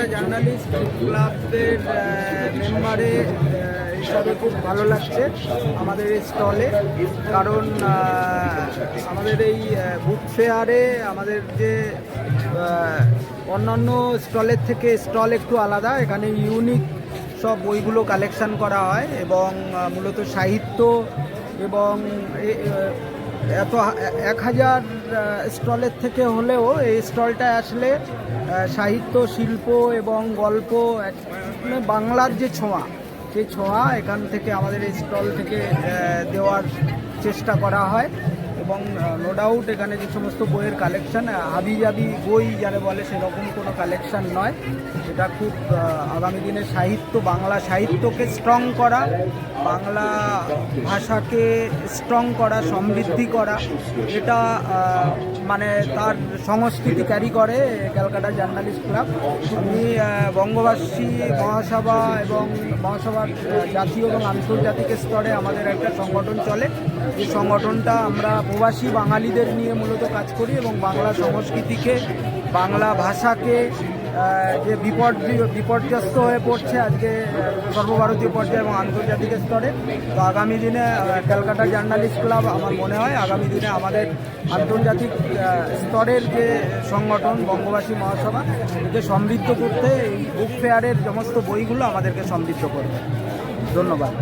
আমাদের মেম্বারে হিসাবে খুব ভালো লাগছে আমাদের এই স্টলে কারণ আমাদের এই বুক ফেয়ারে আমাদের যে অন্যান্য স্টলের থেকে স্টল একটু আলাদা। এখানে ইউনিক সব বইগুলো কালেকশন করা হয় এবং মূলত সাহিত্য এবং এত এক হাজার স্টলের থেকে হলেও এই স্টলটা আসলে সাহিত্য, শিল্প এবং গল্প মানে বাংলার যে ছোঁয়া সেই ছোঁয়া এখান থেকে আমাদের এই স্টল থেকে দেওয়ার চেষ্টা করা হয়। এবং নো ডাউট এখানে যে সমস্ত বইয়ের কালেকশান হাবি জাবি বই যারা বলে সেরকম কোনো কালেকশান নয়। এটা খুব আগামী দিনে সাহিত্য, বাংলা সাহিত্যকে স্ট্রং করা, বাংলা ভাষাকে স্ট্রং করা, সমৃদ্ধি করা। এটা মানে তার সংস্কৃতি ক্যারি করে ক্যালকাটা জার্নালিস্ট ক্লাব। আমি বঙ্গবাসী মহাসভা এবং মহাসভার জাতীয় এবং আন্তর্জাতিক স্তরে আমাদের একটা সংগঠন চলে। এই সংগঠনটা আমরা প্রবাসী বাঙালিদের নিয়ে মূলত কাজ করি এবং বাংলা সংস্কৃতিকে, বাংলা ভাষাকে যে বিপদ বিপর্যস্ত হয়ে পড়ছে আজকে সর্বভারতীয় পর্যায়ে এবং আন্তর্জাতিক স্তরে। তো আগামী দিনে ক্যালকাটা জার্নালিস্ট ক্লাব আমার মনে হয় আগামী দিনে আমাদের আন্তর্জাতিক স্তরের যে সংগঠন, বঙ্গবাসী মহাসভা একে সমৃদ্ধ করতে এই বুক ফেয়ারের সমস্ত বইগুলো আমাদেরকে সমৃদ্ধ করবে। ধন্যবাদ।